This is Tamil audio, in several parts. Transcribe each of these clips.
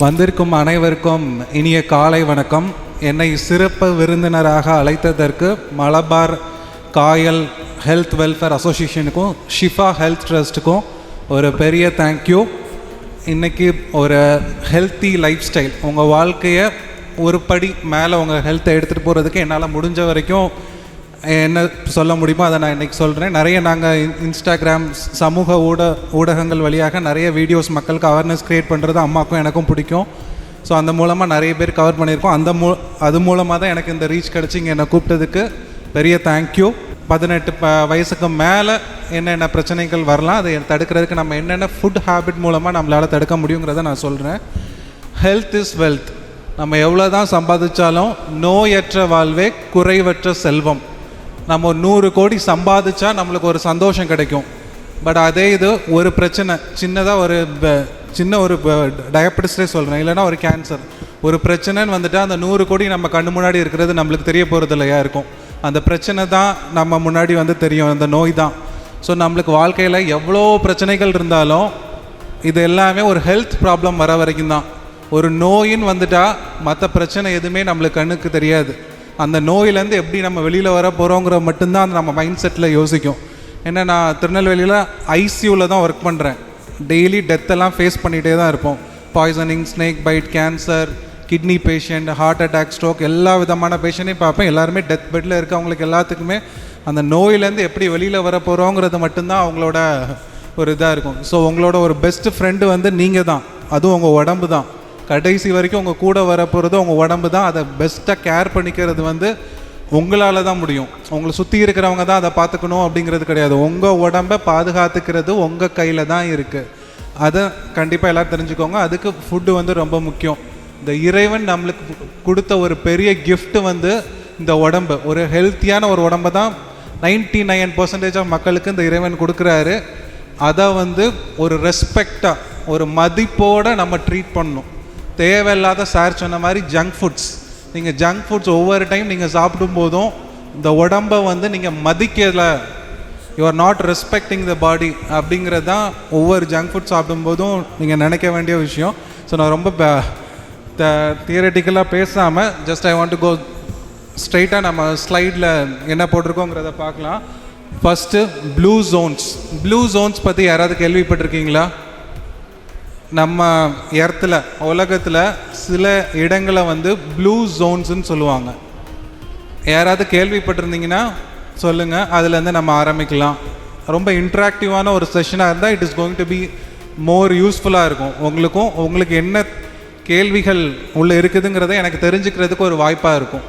வந்திருக்கும் அனைவருக்கும் இனிய காலை வணக்கம். என்னை சிறப்பு விருந்தினராக அழைத்ததற்கு மலபார் காயல் ஹெல்த் வெல்ஃபேர் அசோசியேஷனுக்கும் ஷிஃபா ஹெல்த் ட்ரஸ்ட்டுக்கும் ஒரு பெரிய தேங்க்யூ இன்றைக்கி ஒரு ஹெல்த்தி லைஃப் ஸ்டைல் உங்கள் வாழ்க்கையை ஒரு படி மேலே உங்கள் ஹெல்த்தை எடுத்துகிட்டு போகிறதுக்கு என்னால் முடிஞ்ச வரைக்கும் என்ன சொல்ல முடியுமோ அதை நான் இன்றைக்கி சொல்கிறேன் நிறைய நாங்கள் இன்ஸ்டாகிராம் சமூக ஊட ஊடகங்கள் வழியாக நிறைய வீடியோஸ் மக்களுக்கு அவேர்னஸ் க்ரியேட் பண்ணுறது அம்மாக்கும் எனக்கும் பிடிக்கும். ஸோ அந்த மூலமாக நிறைய பேர் கவர் பண்ணியிருக்கோம். அந்த மூ அது மூலமாக தான் எனக்கு இந்த ரீச் கிடச்சி இங்கே என்னை கூப்பிட்டதுக்கு பெரிய தேங்க்யூ பதினெட்டு ப வயசுக்கு மேலே என்னென்ன பிரச்சனைகள் வரலாம் அதை தடுக்கிறதுக்கு நம்ம என்னென்ன ஃபுட் ஹேபிட் மூலமாக நம்மளால் தடுக்க முடியுங்கிறத நான் சொல்கிறேன் ஹெல்த் இஸ் வெல்த் நம்ம எவ்வளோ தான் சம்பாதிச்சாலும் நோயற்ற வாழ்வே குறைவற்ற செல்வம். நம்ம ஒரு நூறு கோடி சம்பாதிச்சா நம்மளுக்கு ஒரு சந்தோஷம் கிடைக்கும். பட் அதே இது ஒரு பிரச்சனை சின்னதாக ஒரு சின்ன ஒரு டயபெட்டிஸ்டே சொல்கிறேன் இல்லைன்னா ஒரு கேன்சர் ஒரு பிரச்சனைன்னு வந்துட்டு அந்த நூறு கோடி நம்ம கண்ணு முன்னாடி இருக்கிறது நம்மளுக்கு தெரிய போகிறது இல்லையா இருக்கும். அந்த பிரச்சனை தான் நம்ம முன்னாடி வந்து தெரியும் அந்த நோய் தான். ஸோ நம்மளுக்கு வாழ்க்கையில் எவ்வளோ பிரச்சனைகள் இருந்தாலும் இது எல்லாமே ஒரு ஹெல்த் ப்ராப்ளம் வர வரைக்கும் தான். ஒரு நோயின்னு வந்துட்டால் மற்ற பிரச்சனை எதுவுமே நம்மளுக்கு கண்ணுக்கு தெரியாது. அந்த நோயிலேருந்து எப்படி நம்ம வெளியில் வர போகிறோங்கிற மட்டும்தான் அந்த நம்ம மைண்ட் செட்டில் யோசிக்கும். ஏன்னா நான் திருநெல்வேலியில் ஐசியூவில் தான் ஒர்க் பண்ணுறேன் டெய்லி டெத்தெல்லாம் ஃபேஸ் பண்ணிகிட்டே தான் இருப்போம். Poisoning snake bite cancer kidney patient heart attack stroke எல்லா விதமான பேஷண்ட்டையும் பார்ப்பேன். எல்லாருமே டெத் பெட்டில் இருக்கவங்களுக்கு எல்லாத்துக்குமே அந்த நோயிலேருந்து எப்படி வெளியில் வர போகிறோங்கிறது மட்டும்தான் அவங்களோட ஒரு இதாக இருக்கும். ஸோ உங்களோட ஒரு பெஸ்ட் ஃப்ரெண்டு வந்து நீங்கள் தான் அதுவும் உங்கள் உடம்பு தான் கடைசி வரைக்கும் உங்கள் கூட வரப்போகிறது உங்கள் உடம்பு தான். அதை பெஸ்ட்டாக கேர் பண்ணிக்கிறது வந்து உங்களால் தான் முடியும். உங்களை சுற்றி இருக்கிறவங்க தான் அதை பார்த்துக்கணும் அப்படிங்கிறது கிடையாது. உங்கள் உடம்பை பாதுகாத்துக்கிறது உங்கள் கையில் தான் இருக்குது அதை கண்டிப்பாக எல்லோரும் தெரிஞ்சுக்கோங்க. அதுக்கு ஃபுட்டு வந்து ரொம்ப முக்கியம். இந்த இறைவன் நம்மளுக்கு கொடுத்த ஒரு பெரிய கிஃப்ட்டு வந்து இந்த உடம்பு. ஒரு ஹெல்த்தியான ஒரு உடம்பை தான் நைன்டி நைன் பர்சன்டேஜ் ஆஃப் மக்களுக்கு இந்த இறைவன் கொடுக்குறாரு. அதை வந்து ஒரு ரெஸ்பெக்டாக ஒரு மதிப்போடு நம்ம ட்ரீட் பண்ணணும். தேவையில்லாத சார் சொன்ன மாதிரி ஜங்க் ஃபுட்ஸ் நீங்கள் ஜங்க் ஃபுட்ஸ் ஒவ்வொரு டைம் நீங்கள் சாப்பிடும் போதும் இந்த உடம்பை வந்து நீங்கள் மதிக்கலை. You are not respecting the body அப்படிங்கிறது தான் ஒவ்வொரு ஜங்க் ஃபுட் சாப்பிடும்போதும் நீங்கள் நினைக்க வேண்டிய விஷயம். ஸோ நான் ரொம்ப தியரட்டிக்கலாக பேசாமல் just I want to go ஸ்ட்ரைட்டாக நம்ம ஸ்லைடில் என்ன போட்டிருக்கோங்கிறத பார்க்கலாம். First blue zones blue zones பற்றி யாராவது கேள்விப்பட்டிருக்கீங்களா? நம்ம இடத்துல உலகத்தில் சில இடங்களை வந்து ப்ளூ ஜோன்ஸுன்னு சொல்லுவாங்க. யாராவது கேள்விப்பட்டிருந்தீங்கன்னா சொல்லுங்கள் அதுலேருந்து நம்ம ஆரம்பிக்கலாம். ரொம்ப இன்ட்ராக்டிவான ஒரு செஷனாக இருந்தால் it is going to be more யூஸ்ஃபுல்லாக இருக்கும். உங்களுக்கும் உங்களுக்கு என்ன கேள்விகள் உள்ளே இருக்குதுங்கிறத எனக்கு தெரிஞ்சுக்கிறதுக்கு ஒரு வாய்ப்பாக இருக்கும்.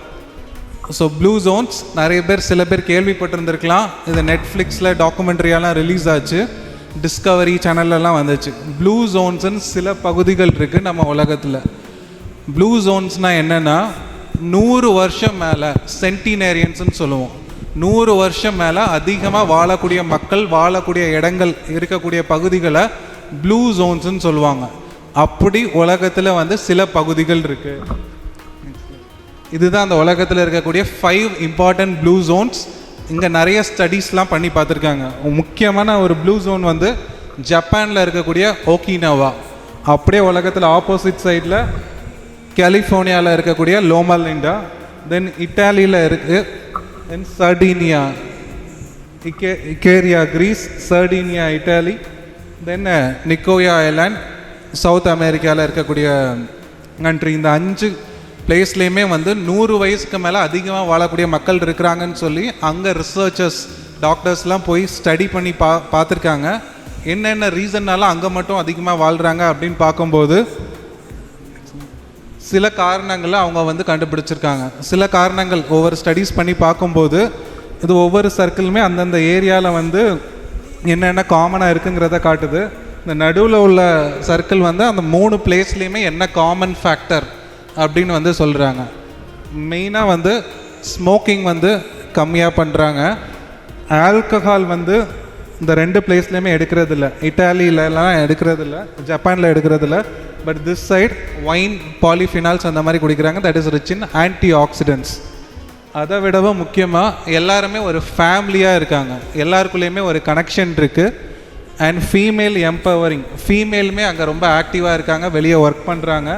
ஸோ ப்ளூ ஜோன்ஸ் நிறைய பேர் சில பேர் கேள்விப்பட்டிருந்திருக்கலாம். இது நெட்ஃப்ளிக்ஸில் டாக்குமெண்ட்ரியாலாம் ரிலீஸ் ஆச்சு. டிஸ்கவரி சேனல்லலாம் வந்துச்சு. ப்ளூ ஜோன்ஸ்னு சில பகுதிகள் இருக்குது நம்ம உலகத்தில். ப்ளூ ஜோன்ஸ்னால் என்னென்னா நூறு வருஷம் மேலே சென்டினேரியன்ஸ்னு சொல்லுவோம். நூறு வருஷம் மேலே அதிகமாக வாழக்கூடிய மக்கள் வாழக்கூடிய இடங்கள் இருக்கக்கூடிய பகுதிகளை ப்ளூ ஜோன்ஸ்னு சொல்லுவாங்க. அப்படி உலகத்தில் வந்து சில பகுதிகள் இருக்குது இதுதான் அந்த உலகத்தில் இருக்கக்கூடிய ஃபைவ் இம்பார்ட்டன்ட் ப்ளூ ஜோன்ஸ் இங்கே நிறைய ஸ்டடீஸ்லாம் பண்ணி பார்த்துருக்காங்க. முக்கியமான ஒரு ப்ளூ ஜோன் வந்து ஜப்பானில் இருக்கக்கூடிய ஓகினவா. அப்படியே உலகத்தில் ஆப்போசிட் சைடில் கலிஃபோர்னியாவில் இருக்கக்கூடிய லோமலிண்டா தென் இட்டாலியில் இருக்குது then Sardinia இக்கே Ikaria Greece Sardinia Italy then Nicoya island south அமெரிக்காவில் இருக்கக்கூடிய கண்ட்ரி இந்த அஞ்சு பிளேஸ்லேயுமே வந்து நூறு வயசுக்கு மேலே அதிகமாக வாழக்கூடிய மக்கள் இருக்கிறாங்கன்னு சொல்லி அங்கே ரிசர்ச்சர்ஸ் டாக்டர்ஸ்லாம் போய் ஸ்டடி பண்ணி பா பார்த்துருக்காங்க. என்னென்ன ரீசன்னால அங்கே மட்டும் அதிகமாக வாழ்கிறாங்க அப்படின்னு பார்க்கும்போது சில காரணங்களை அவங்க வந்து கண்டுபிடிச்சிருக்காங்க. சில காரணங்கள் ஒவ்வொரு ஸ்டடீஸ் பண்ணி பார்க்கும்போது இது ஒவ்வொரு சர்க்கிளுமே அந்தந்த ஏரியாவில் வந்து என்னென்ன காமனாக இருக்குங்கிறத காட்டுது. இந்த நடுவில் உள்ள சர்க்கிள் வந்து அந்த மூணு பிளேஸ்லேயுமே என்ன காமன் ஃபேக்டர் அப்படின்னு வந்து சொல்கிறாங்க மெயினாக வந்து ஸ்மோக்கிங் வந்து கம்மியாக பண்ணுறாங்க ஆல்கஹால் வந்து இந்த ரெண்டு பிளேஸ்லேயுமே எடுக்கிறதில்ல. இட்டாலியிலலாம் எடுக்கிறது இல்லை ஜப்பானில் எடுக்கிறதில்ல. But this side wine polyphenols அந்த மாதிரி குடிக்கிறாங்க. That is rich in antioxidants அதை விடவும் முக்கியமாக எல்லாருமே ஒரு ஃபேமிலியாக இருக்காங்க. எல்லாருக்குள்ளேயுமே ஒரு கனெக்ஷன் இருக்குது அண்ட் ஃபீமேல் எம்பவரிங் ஃபீமேலுமே அங்கே ரொம்ப ஆக்டிவாக இருக்காங்க. வெளியே ஒர்க் பண்ணுறாங்க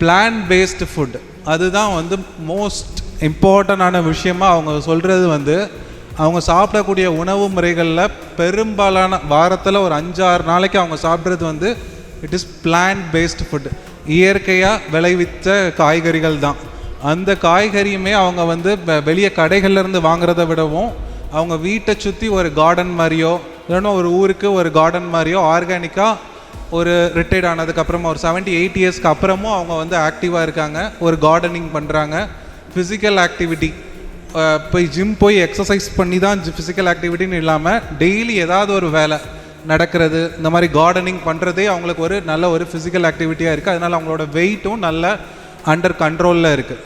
பிளான் பேஸ்டு ஃபுட் அதுதான் வந்து மோஸ்ட் இம்பார்ட்டண்டான விஷயமா அவங்க சொல்கிறது வந்து அவங்க சாப்பிடக்கூடிய உணவு முறைகளில் பெரும்பாலான வாரத்தில் ஒரு அஞ்சாறு நாளைக்கு அவங்க சாப்பிட்றது வந்து it is plant based food இயற்கையாக விளைவித்த காய்கறிகள் தான். அந்த காய்கறியுமே அவங்க வந்து வெளியே கடைகள்லேருந்து வாங்குறத விடவும் அவங்க வீட்டை சுற்றி ஒரு கார்டன் மாதிரியோ இல்லைன்னா ஒரு ஊருக்கு ஒரு கார்டன் மாதிரியோ ஆர்கானிக்காக ஒரு ரிட்டையர்ட் ஆனதுக்கப்புறமா ஒரு 70 எயிட் இயர்ஸ்க்கு அப்புறமும் அவங்க வந்து ஆக்டிவாக இருக்காங்க. ஒரு கார்டனிங் பண்ணுறாங்க ஃபிசிக்கல் ஆக்டிவிட்டி போய் ஜிம் போய் எக்ஸசைஸ் பண்ணி தான் ஃபிசிக்கல் ஆக்டிவிட்டின்னு இல்லாமல் டெய்லி ஏதாவது ஒரு வேலை நடக்கிறது இந்த மாதிரி கார்டனிங் பண்ணுறதே அவங்களுக்கு ஒரு நல்ல ஒரு ஃபிசிக்கல் ஆக்டிவிட்டியாக இருக்குது அதனால் அவங்களோட வெயிட்டும் நல்ல அண்டர் கண்ட்ரோலில் இருக்குது